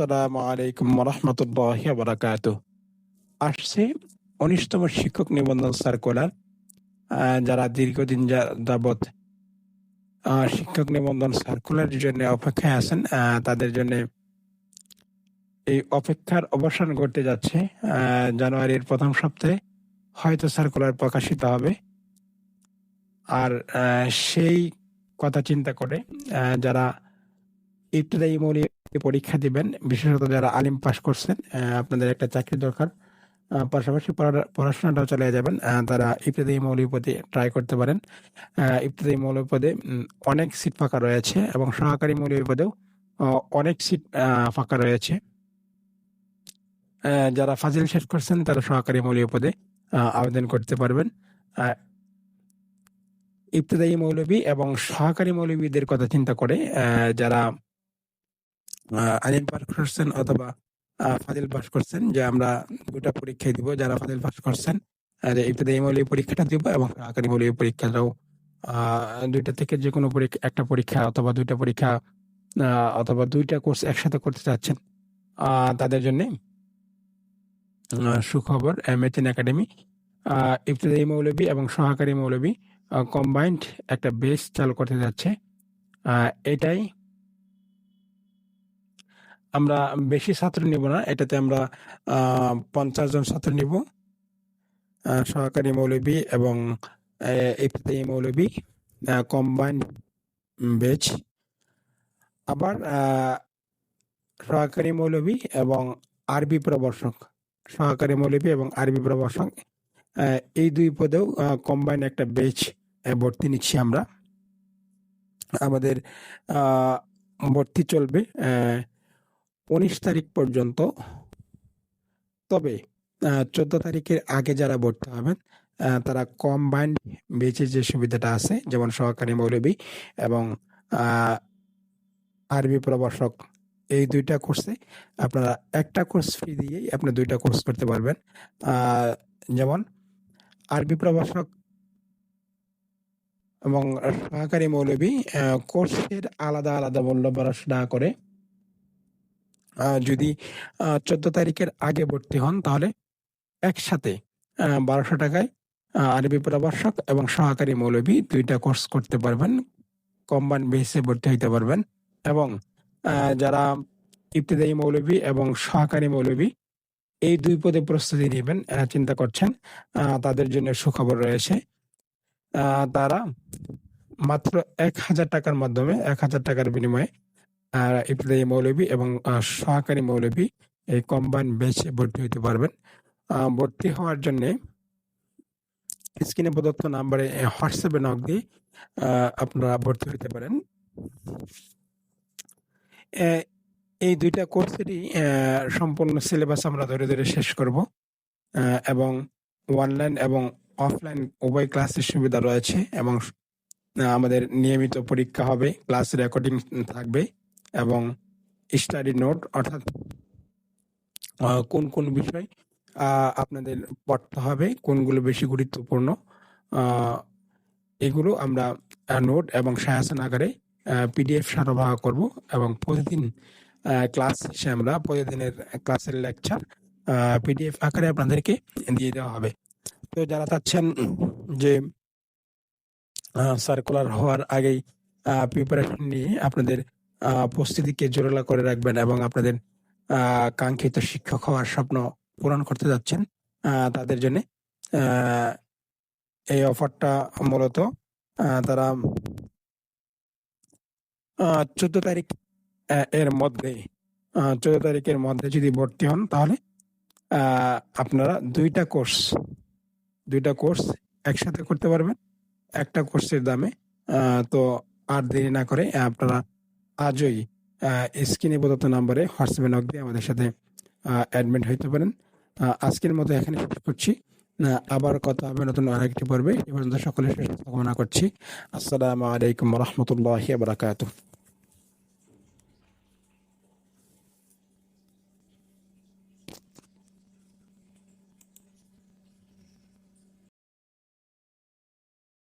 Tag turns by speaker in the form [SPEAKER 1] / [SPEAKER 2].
[SPEAKER 1] আসসালামু আলাইকুম রহমতুল্লাহ আসছে উনিশতম শিক্ষক নিবন্ধন সার্কুলার যারা দীর্ঘদিন যাবৎ শিক্ষক নিবন্ধন সার্কুলারের জন্য অপেক্ষায় আছেন তাদের জন্য এই অপেক্ষার অবসান ঘটতে যাচ্ছে জানুয়ারির প্রথম সপ্তাহে। হয়তো সার্কুলার প্রকাশিত হবে। আর সেই কথা চিন্তা করে যারা ইবতদায়ী মৌলিক পরীক্ষা দিবেন। বিশেষত যারা আলিম পাস করছেন আপনাদের একটা চাকরি দরকার। পাশাপাশি পড়াশোনাটাও চালিয়ে যাবেন। তারা ইবতদায়ী মৌলিক পদে ট্রাই করতে পারেন। আহ, ইবতদায়ী মৌলিক পদে অনেক সিট ফাঁকা রয়েছে এবং সহকারী মৌলিক পদেও অনেক সিট ফাঁকা রয়েছে। যারা ফাজিল শেষ করছেন তারা সহকারী মৌলিক পদে আহ, আবেদন করতে পারবেন। আহ, ইবতদায়ী মৌলবী এবং সহকারী মৌলবীদের কথা চিন্তা করে যারা আলিম পাস করছেন অথবা ফাজিল পাস করছেন, যে আমরা দুটা পরীক্ষায় দিব, যারা ফাজিল পাস করছেন মৌলিক পরীক্ষাটা দিব এবং সহকারী মৌলিক পরীক্ষাটাও দুইটা থেকে যে কোনো পরীক্ষা, একটা পরীক্ষা অথবা দুইটা পরীক্ষা অথবা দুইটা কোর্স একসাথে করতে চাচ্ছেন তাদের জন্য সুখবর মেথিন একাডেমি ইবতদায়ী মৌলবী এবং সহকারী মৌলবী কম্বাইন্ড একটা বেস চালু করতে যাচ্ছে এটাই আমরা বেশি ছাত্র নিব না এটাতে আমরা পঞ্চাশ জন ছাত্র নিব সহকারী মৌলবী এবং ইবতদায়ী মৌলবী কম্বাইন বেচ আবার সহকারী মৌলবী এবং আরবি প্রবর্শক সহকারী মৌলবী এবং আরবি প্রবর্শক আহ, এই দুই পদেও কম্বাইন একটা বেচ ভর্তি নিচ্ছি আমরা। আমাদের ভর্তি চলবে উনিশ তারিখ পর্যন্ত। তবে চোদ্দ তারিখের আগে যারা ভর্তি হবেন তারা কম্বাইন্ড বেচের যে সুবিধাটা আছে, যেমন সহকারী মৌলবী এবং আরবি প্রভাষক, এই দুইটা কোর্সে আপনারা একটা কোর্স ফি দিয়েই আপনি দুইটা কোর্স করতে পারবেন। যেমন আরবি প্রভাষক এবং সহকারী মৌলবী কোর্সের আলাদা আলাদা মূল্য বরাস না করে যদি চোদ্দ তারিখের আগে ভর্তি হন তাহলে একসাথে বারোশো টাকায় আরবি প্রভাষক এবং সহকারী মৌলবী দুইটা কোর্স করতে পারবেন কম্বাইন বেসে ভর্তি হইতে পারবেন এবং যারা ইবতদায়ী মৌলবী এবং সহকারী মৌলবী এই দুই পদে প্রস্তুতি নেবেন আহ, চিন্তা করছেন তাদের জন্য সুখবর রয়েছে। তারা মাত্র এক হাজার টাকার মাধ্যমে এক হাজার টাকার বিনিময়ে আহ, ইবতদায়ী মৌলবী এবং সহকারী মৌলবী এই কম্বাইন বেচে ভর্তি হইতে পারবেন। ভর্তি হওয়ার জন্য স্ক্রিনে প্রদত্ত নাম্বারে হোয়াটসঅ্যাপে নক দিয়ে আপনারা ভর্তি হতে পারেন। এই দুইটা কোর্সেরই সম্পূর্ণ সিলেবাস আমরা ধরে ধরে শেষ করব। এবং অনলাইন এবং অফলাইন উভয় ক্লাসের সুবিধা রয়েছে এবং আমাদের নিয়মিত পরীক্ষা হবে ক্লাস রেকর্ডিং থাকবে। এবং স্টাডি নোট অর্থাৎ কোন কোন বিষয় আপনাদের পড়তে হবে, কোনগুলো বেশি গুরুত্বপূর্ণ এগুলো আমরা নোট এবং সায়াসন আকারে পিডিএফ সরবরাহ করব এবং প্রতিদিন ক্লাস শেষে আমরা প্রতিদিনের ক্লাসের লেকচার পিডিএফ আকারে আপনাদেরকে দিয়ে দেওয়া হবে। তো যারা চাচ্ছেন যে সার্কুলার হওয়ার আগেই প্রিপারেশন নিয়ে আপনাদের প্রস্তুতিকে জোরালা করে রাখবেন এবং আপনাদের কাঙ্ক্ষিত শিক্ষক হওয়ার স্বপ্ন পূরণ করতে যাচ্ছেন তাদের জন্য এই অফারটা মূলত তারা চোদ্দ তারিখ এর মধ্যে চোদ্দ তারিখের মধ্যে যদি ভর্তি হন তাহলে আপনারা দুইটা কোর্স দুইটা কোর্স একসাথে করতে পারবেন। একটা কোর্সের দামে তো আর দেরি না করে আপনারা আজই স্ক্রিনে প্রদত্ত নাম্বারে হোয়াটসঅ্যাপে নক দিয়ে আমাদের সাথে অ্যাডমিট হইতে পারেন। আজকের মতো এখানে শেষ করছি। আবার কথা হবে নতুন আরেকটি পর্বে। এ পর্যন্ত সকলের সুস্বাস্থ্য কামনা করছি। আসসালামু আলাইকুম রহমতুল্লাহ বারাকাতুহ।